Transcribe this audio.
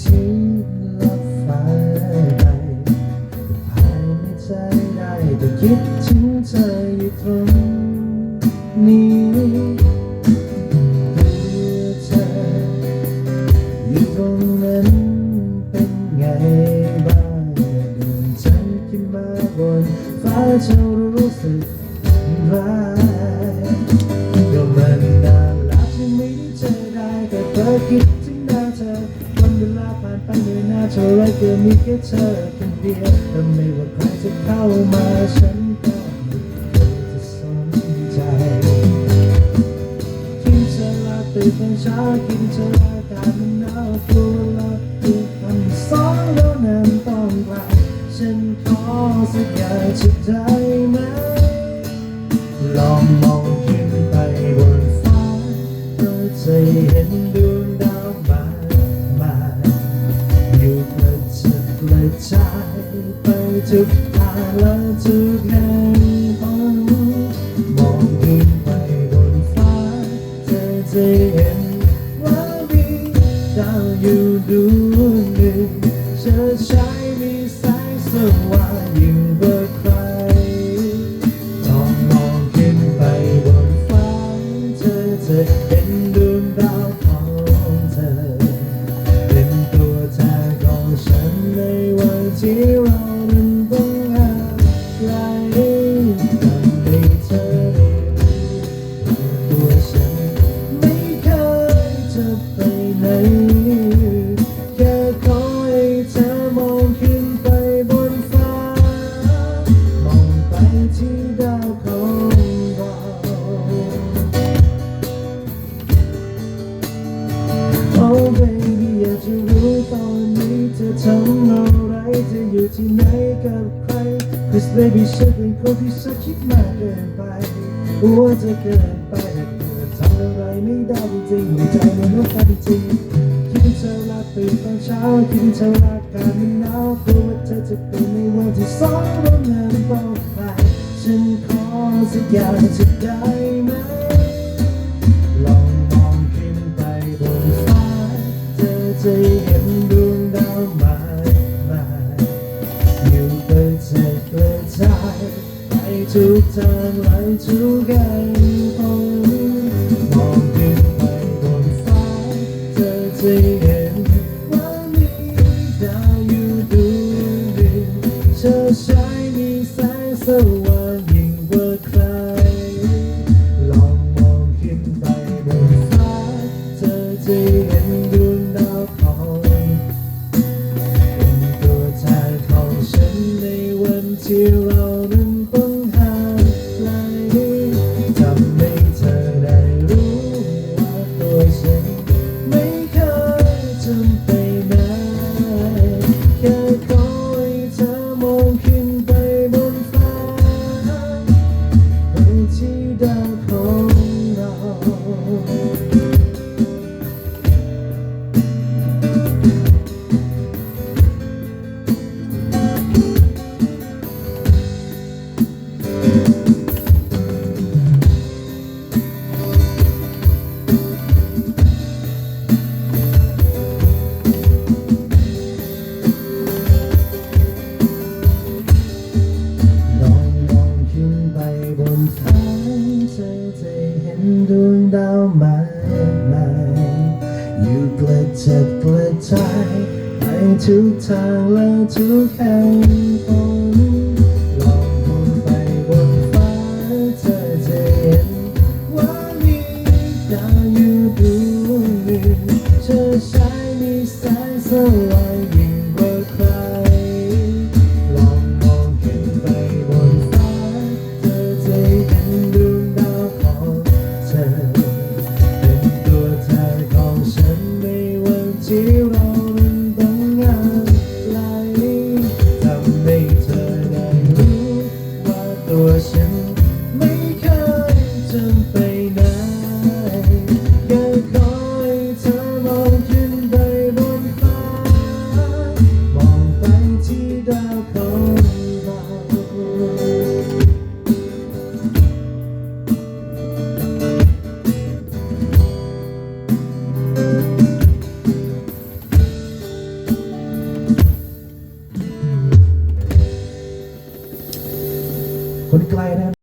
ทิตย์ลับฟไปภายในใจได้แต่คิดถึงเธอยู่ตรงนี้เธออยู่ตรงนั้นเป็นไงบ้างดิฉันขึ้มาบนฟ้าจะรู้สึกว่า ผ่านไปเหนื่อยหน้าเท่าไรก็มีแค่เธอคนเดียวและไม่ว่าใครจะเข้ามาฉันก็ไม่เคยจะสนใจกินเธอลาตื่นตอนเช้ากินเธอลาการมันหนาวกลัวลาตื่นวันสองแล้วนั้นต้องกลับฉันขอสักอย่างจะได้ไหมลองมองขึ้นไปบนฟ้าก็จะเห็นดวง ใจไปทุกทางและทุกแห่งหนมองขึ้นไปบนฟ้าเธอจะเห็นว่ามีดาวอยู่ดวงหนึ่ง ที่เรานั้นต้องห่างไกลทำให้เธอได้รู้ตัวฉันไม่เคยจะไปไหน แค่ขอให้เธอมองขึ้นไปบนฟ้า มองไปที่ดาวของเรา Oh baby อยากจะรู้ตอนนี้เธอทำอะไรเธออยู่ที่ไหนกับใคร Cause baby ฉันเป็นคนที่ชอบคิดมากเกินไปกลัวจะเกินไปเธอทำอะไรไม่ได้จริงหัวใจมันรู้กันจริงคิดถึงเธอลาตื่นตอนเช้าคิดถึงเธอลาการมันหนาวกลัวว่าเธอจะเป็นในวันที่สองเรานั้นต้องไปฉันขอสักอย่างจะได้ไหม ทุกทางแลทุกแห่งหนมองขึ้นไปบนฟ้าเธอจะเห็นว่ามีดาวอยู่ดวงหนึ่งเธอใช้มีแสงสว่างยิ่งกว่าใคร ลองมองขึ้นไปบนฟ้าเธอจะเห็นดวงดาวของเป็นตัวแทนของฉันในวันที่เรา ดวงดาวมากมายอยู่กระจัดกระจายไปทุกทางและทุกแห่งตอนลองมองไปบนฟ้าเธอจะเห็นว่ามีดาวอยู่ดวงหนึ่งเธอใช้มีแสงสว่างยิ่ง to